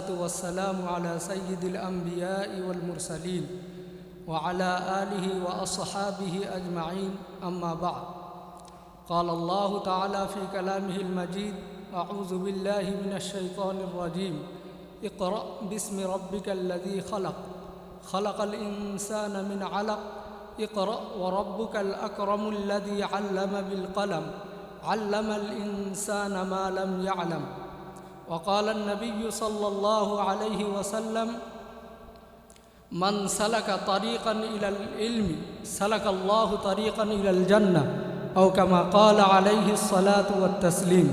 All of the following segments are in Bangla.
والصلاة والسلام على سيد الأنبياء والمرسلين وعلى آله وأصحابه أجمعين. أما بعد قال الله تعالى في كلامه المجيد أعوذ بالله من الشيطان الرجيم. اقرأ باسم ربك الذي خلق. خلق الإنسان من علق. اقرأ وربك الأكرم الذي علم بالقلم. علم الإنسان ما لم يعلم. وقال النبي صلى الله عليه وسلم من سلك طريقا إلى العلم سلك الله طريقا إلى الجنة أو كما قال عليه الصلاة والتسليم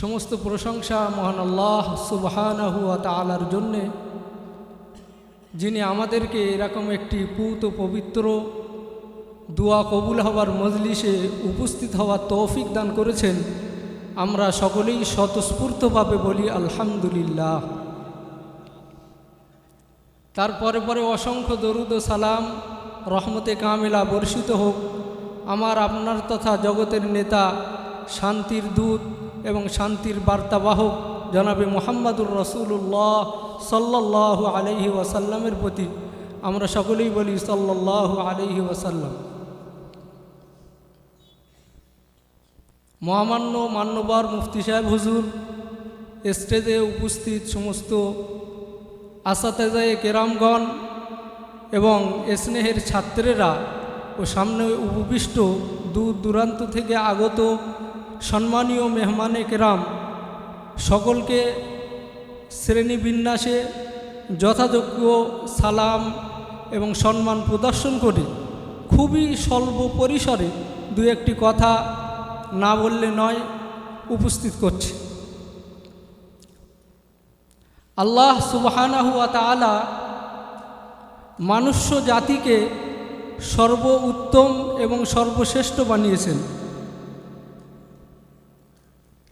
সমস্ত প্রশংসা মহান আল্লাহ সুবহানাহু ওয়া তাআলার জন্যে যিনি আমাদেরকে এরকম একটি পুত পবিত্র দোয়া কবুল হওয়ার মজলিসে উপস্থিত হওয়ার তৌফিক দান করেছেন আমরা সকলেই স্বতঃস্ফূর্তভাবে বলি আলহামদুলিল্লাহ। তারপরে পরে অসংখ্য দরুদ ও সালাম, রহমতে কামেলা বর্ষিত হোক। আমার, আপনার তথা জগতের নেতা, শান্তির দূত এবং শান্তির বার্তাবাহক জনাবে মোহাম্মদুর রসুল্লাহ সাল্লাহ আলহি ওয়াসাল্লামের প্রতি আমরা সকলেই বলি সাল্লাহ আলহি ওয়াসাল্লাম। মহামান্য মান্যবর মুফতি সাহেব হুজুর, স্টেজে উপস্থিত সমস্ত আসাতেজায়ে কেরামগণ এবং স্নেহের ছাত্রেরা ও সামনে উপবিষ্ট দূর দূরান্ত থেকে আগত সম্মানীয় মেহমানে কেরাম, সকলকে শ্রেণীবিন্যাসে যথাযোগ্য সালাম এবং সম্মান প্রদর্শন করে খুবই স্বল্প পরিসরে দু একটি কথা না বললে নয়, উপস্থিত করছে। আল্লাহ সুবাহানাহু তালা মানুষ্য জাতিকে সর্ব উত্তম এবং সর্বশ্রেষ্ঠ বানিয়েছেন।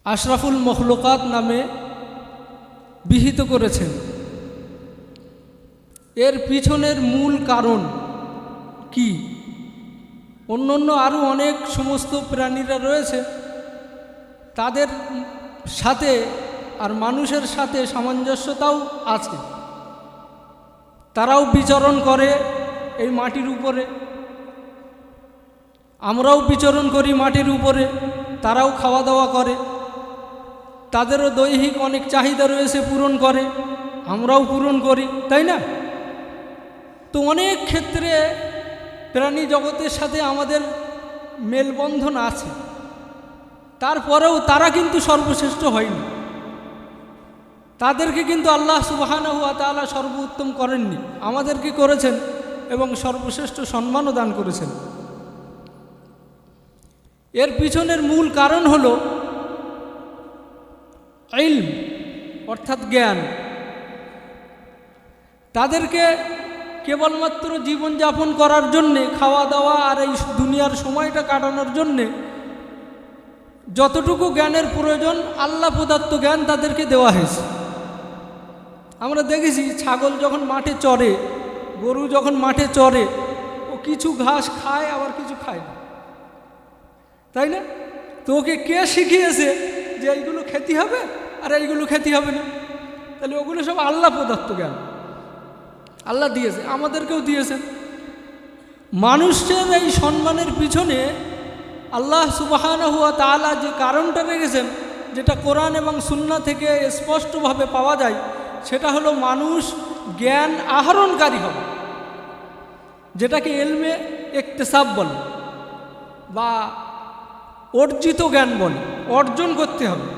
আশরাফুল মখলুকাত নামে বিহিত করেছেন। এর পিছনের মূল কারণ কি? অন্য অন্য আরও অনেক সমস্ত প্রাণীরা রয়েছে। তাদের সাথে আর মানুষের সাথে সামঞ্জস্যতাও আছে। তারাও বিচরণ করে এই মাটির উপরে। আমরাও বিচরণ করি মাটির উপরে, তারাও খাওয়া দাওয়া করে। তাদেরও দৈহিক অনেক চাহিদা রয়েছে পূরণ করে, আমরাও পূরণ করি, তাই না? তো অনেক ক্ষেত্রে প্রাণী জগতের সাথে আমাদের মেলবন্ধন আছে। তারপরেও তারা কিন্তু সর্বশ্রেষ্ঠ হয়নি। তাদেরকে কিন্তু আল্লাহ সুবাহানা হুয়া তালা সর্বোত্তম করেননি। আমাদেরকে করেছেন? এবং সর্বশ্রেষ্ঠ সম্মানও দান করেছেন। এর পিছনের মূল কারণ হল অর্থাৎ জ্ঞান। তাদেরকে কেবলমাত্র জীবনযাপন করার জন্যে খাওয়া দাওয়া আর এই দুনিয়ার সময়টা কাটানোর জন্যে যতটুকু জ্ঞানের প্রয়োজন, আল্লাহ প্রদত্ত জ্ঞান তাদেরকে দেওয়া হয়েছে। আমরা দেখেছি, ছাগল যখন মাঠে চড়ে, গরু যখন মাঠে চড়ে, ও কিছু ঘাস খায়, আবার কিছু খায় না। তাই না? তো ওকে কে শিখিয়েছে যে এইগুলো খেতে হবে আর এইগুলো খেতে হবে না? তাহলে ওগুলো সব আল্লাহ প্রদত্ত জ্ঞান। আল্লাহ দিয়েছে, আমাদেরকেও দিয়েছেন। মানুষের এই সম্মানের পিছনে আল্লাহ সুবাহানা হুয়া তালা যে কারণটা রেখেছেন যেটা কোরআন এবং সুন্না থেকে স্পষ্টভাবে পাওয়া যায়, সেটা হলো মানুষ জ্ঞান আহরণকারী হবে। যেটাকে এলমে একতেসাব বলে বা অর্জিত জ্ঞান বলে, অর্জন করতে হবে।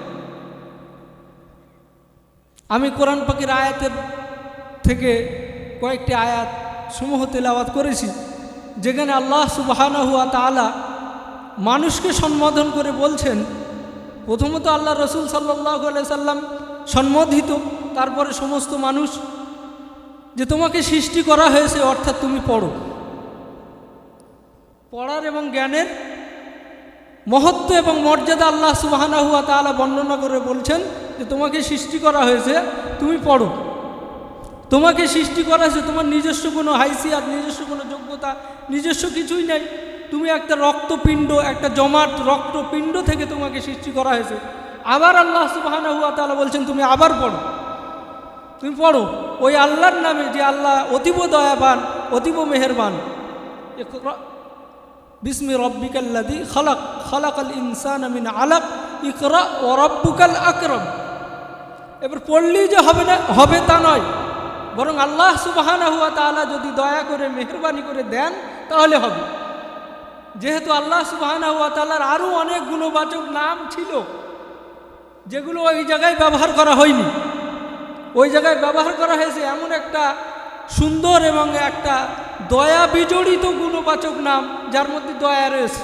আমি কোরআন পাখির আয়াতের থেকে কয়েকটি আয়াত সমূহ তেলাওয়াত করেছি, যেখানে আল্লাহ সুবাহানা হুয়া তালা মানুষকে সম্বোধন করে বলছেন, প্রথমত আল্লাহ রসুল সাল্লাহ সাল্লাম সম্বোধিত তারপরে সমস্ত মানুষ, যে তোমাকে সৃষ্টি করা হয়েছে, অর্থাৎ তুমি পড়ো। পড়ার এবং জ্ঞানের মহত্ব এবং মর্যাদা আল্লাহ সুবাহানা হুয়া তালা বর্ণনা করে বলছেন যে তোমাকে সৃষ্টি করা হয়েছে, তুমি পড়ো। তোমাকে সৃষ্টি করা হয়েছে, তোমার নিজস্ব কোনো হাইসিয়াত, নিজস্ব কোনো যোগ্যতা, নিজস্ব কিছুই নাই। তুমি একটা রক্তপিণ্ড, একটা জমাট রক্তপিণ্ড থেকে তোমাকে সৃষ্টি করা হয়েছে। আবার আল্লাহ সুবহানাহু হুয়া তাআলা বলছেন, তুমি আবার পড়ো। তুমি পড়ো। ওই আল্লাহর নামে যে আল্লাহ অতীব দয়াবান, অতীব মেহেরবান। বিসমি রব্বিকাল্লাদি খলাক আল ইনসান মিন আলাক, ইকরা ও রব্বুকাল আকরম। এবার পড়লেই যে হবে না, হবে তা নয়। বরং আল্লাহ সুবাহানা হুয়া তাআলা যদি দয়া করে, মেহরবানি করে দেন, তাহলে হবে। যেহেতু আল্লাহ সুবাহানা হুয়া তাআলার আরও অনেক গুণবাচক নাম ছিল, যেগুলো ওই জায়গায় ব্যবহার করা হয়নি। ওই জায়গায় ব্যবহার করা হয়েছে এমন একটা সুন্দর এবং একটা দয়া বিজড়িত গুণবাচক নাম, যার মধ্যে দয়া রয়েছে।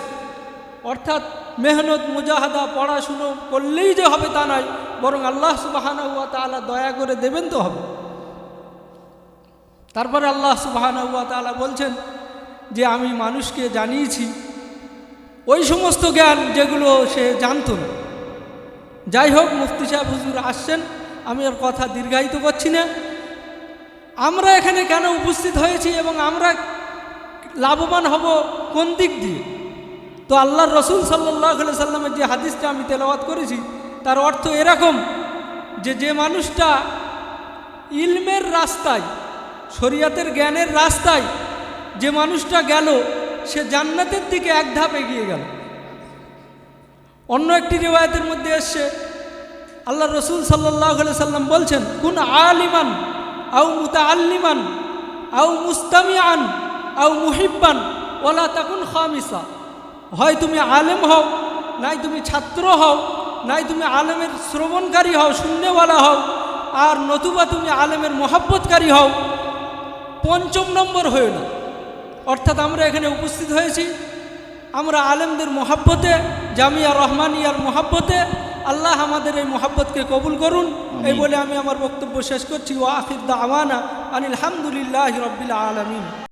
অর্থাৎ মেহনত, মুজাহাদা, পড়াশুনো করলেই যে হবে তা নয়, বরং আল্লাহ সুবাহানা হুয়া তাআলা দয়া করে দেবেন তো হবে। তারপরে আল্লাহ সুবাহানা হুয়া বলছেন যে আমি মানুষকে জানিয়েছি, ওই সমস্ত জ্ঞান যেগুলো সে জানতো না। যাই হোক, মুফতি সাহেব হুজুর আসছেন, আমি ওর কথা দীর্ঘায়িত করছি না। আমরা এখানে কেন উপস্থিত হয়েছি এবং আমরা লাভবান হব কোন দিক দিয়ে? তো আল্লাহ রসুল সাল্লাহ সাল্লামের যে হাদিসটা আমি তেলাওয়াত করেছি, তার অর্থ এরকম যে যে মানুষটা ইলমের রাস্তায় শরিয়াতের জ্ঞানের রাস্তায় যে মানুষটা গেল, সে জান্নাতের দিকে এক ধাপ এগিয়ে গেল। অন্য একটি রেওয়ায়তের মধ্যে এসছে, আল্লাহ রসুল সাল্লাহ সাল্লাম বলছেন, কোন আলিমান আউ মুতা আল্লিমান আউ মুস্তামিয়ান আউ মুহিব্বান ওলা তাকুন খামিসা। হয় তুমি আলেম হও, নাই তুমি ছাত্র হও, নাই তুমি আলেমের শ্রবণকারী হও, শূন্যওয়ালা হও, আর নতুবা তুমি আলেমের মহাব্বতকারী হও পঞ্চম নম্বর হয়ে না। অর্থাৎ আমরা এখানে উপস্থিত হয়েছি। আমরা আলেমদের মহাব্বতে জামিয়া রহমানিয়ার মহাব্বতে আল্লাহ আমাদের এই মহাব্বতকে কবুল করুন। এই বলে আমি আমার বক্তব্য শেষ করছি। ও আখির দা আমানা আনিল হামদুলিল্লাহ রব্বিল আলমিন।